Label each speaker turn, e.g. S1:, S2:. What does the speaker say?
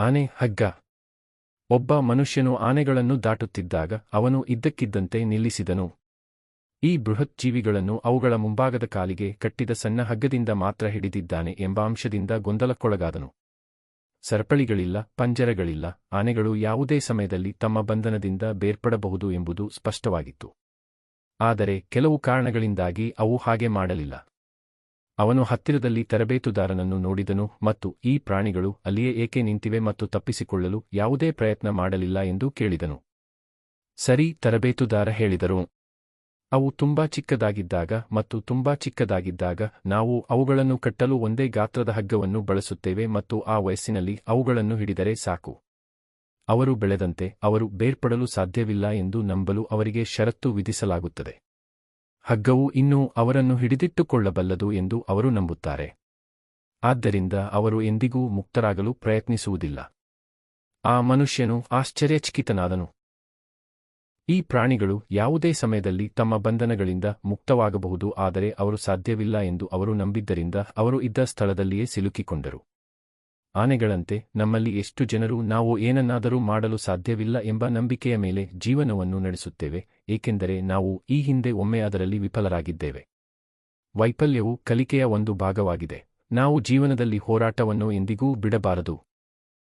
S1: ಆನೆ ಹಗ್ಗ. ಒಬ್ಬ ಮನುಷ್ಯನು ಆನೆಗಳನ್ನು ದಾಟುತ್ತಿದ್ದಾಗ ಅವನು ಇದ್ದಕ್ಕಿದ್ದಂತೆ ನಿಲ್ಲಿಸಿದನು. ಈ ಬೃಹತ್ ಜೀವಿಗಳನ್ನು ಅವುಗಳ ಮುಂಭಾಗದ ಕಾಲಿಗೆ ಕಟ್ಟಿದ ಸಣ್ಣ ಹಗ್ಗದಿಂದ ಮಾತ್ರ ಹಿಡಿದಿದ್ದಾನೆ ಎಂಬ ಅಂಶದಿಂದ ಗೊಂದಲಕ್ಕೊಳಗಾದನು. ಸರಪಳಿಗಳಿಲ್ಲ, ಪಂಜರಗಳಿಲ್ಲ, ಆನೆಗಳು ಯಾವುದೇ ಸಮಯದಲ್ಲಿ ತಮ್ಮ ಬಂಧನದಿಂದ ಬೇರ್ಪಡಬಹುದು ಎಂಬುದು ಸ್ಪಷ್ಟವಾಗಿತ್ತು. ಆದರೆ ಕೆಲವು ಕಾರಣಗಳಿಂದಾಗಿ ಅವು ಹಾಗೆ ಮಾಡಲಿಲ್ಲ. ಅವನು ಹತ್ತಿರದಲ್ಲಿ ತರಬೇತುದಾರನನ್ನು ನೋಡಿದನು ಮತ್ತು ಈ ಪ್ರಾಣಿಗಳು ಅಲ್ಲಿಯೇ ಏಕೆ ನಿಂತಿವೆ ಮತ್ತು ತಪ್ಪಿಸಿಕೊಳ್ಳಲು ಯಾವುದೇ ಪ್ರಯತ್ನ ಮಾಡಲಿಲ್ಲ ಎಂದು ಕೇಳಿದನು. ಸರಿ, ತರಬೇತುದಾರ ಹೇಳಿದರು. ಅವು ತುಂಬಾ ಚಿಕ್ಕದಾಗಿದ್ದಾಗ ಮತ್ತು ತುಂಬಾ ಚಿಕ್ಕದಾಗಿದ್ದಾಗ ನಾವು ಅವುಗಳನ್ನು ಕಟ್ಟಲು ಒಂದೇ ಗಾತ್ರದ ಹಗ್ಗವನ್ನು ಬಳಸುತ್ತೇವೆ ಮತ್ತು ಆ ವಯಸ್ಸಿನಲ್ಲಿ ಅವುಗಳನ್ನು ಹಿಡಿದರೆ ಸಾಕು. ಅವರು ಬೆಳೆದಂತೆ ಅವರು ಬೇರ್ಪಡಲು ಸಾಧ್ಯವಿಲ್ಲ ಎಂದು ನಂಬಲು ಅವರಿಗೆ ಷರತ್ತು ವಿಧಿಸಲಾಗುತ್ತದೆ. ಹಗ್ಗವು ಇನ್ನೂ ಅವರನ್ನು ಹಿಡಿದಿಟ್ಟುಕೊಳ್ಳಬಲ್ಲದು ಎಂದು ಅವರು ನಂಬುತ್ತಾರೆ. ಆದ್ದರಿಂದ ಅವರು ಎಂದಿಗೂ ಮುಕ್ತರಾಗಲು ಪ್ರಯತ್ನಿಸುವುದಿಲ್ಲ. ಆ ಮನುಷ್ಯನು ಆಶ್ಚರ್ಯಚಕಿತನಾದನು. ಈ ಪ್ರಾಣಿಗಳು ಯಾವುದೇ ಸಮಯದಲ್ಲಿ ತಮ್ಮ ಬಂಧನಗಳಿಂದ ಮುಕ್ತವಾಗಬಹುದು ಆದರೆ ಅವರು ಸಾಧ್ಯವಿಲ್ಲ ಎಂದು ಅವರು ನಂಬಿದ್ದರಿಂದ ಅವರು ಇದ್ದ ಸ್ಥಳದಲ್ಲಿಯೇ ಸಿಲುಕಿಕೊಂಡರು. ಆನೆಗಳಂತೆ ನಮ್ಮಲ್ಲಿ ಎಷ್ಟು ಜನರು ನಾವು ಏನನ್ನಾದರೂ ಮಾಡಲು ಸಾಧ್ಯವಿಲ್ಲ ಎಂಬ ನಂಬಿಕೆಯ ಮೇಲೆ ಜೀವನವನ್ನು ನಡೆಸುತ್ತೇವೆ, ಏಕೆಂದರೆ ನಾವು ಈ ಹಿಂದೆ ಒಮ್ಮೆ ಅದರಲ್ಲಿ ವಿಫಲರಾಗಿದ್ದೇವೆ. ವೈಫಲ್ಯವು ಕಲಿಕೆಯ ಒಂದು ಭಾಗವಾಗಿದೆ. ನಾವು ಜೀವನದಲ್ಲಿ ಹೋರಾಟವನ್ನು ಎಂದಿಗೂ ಬಿಡಬಾರದು.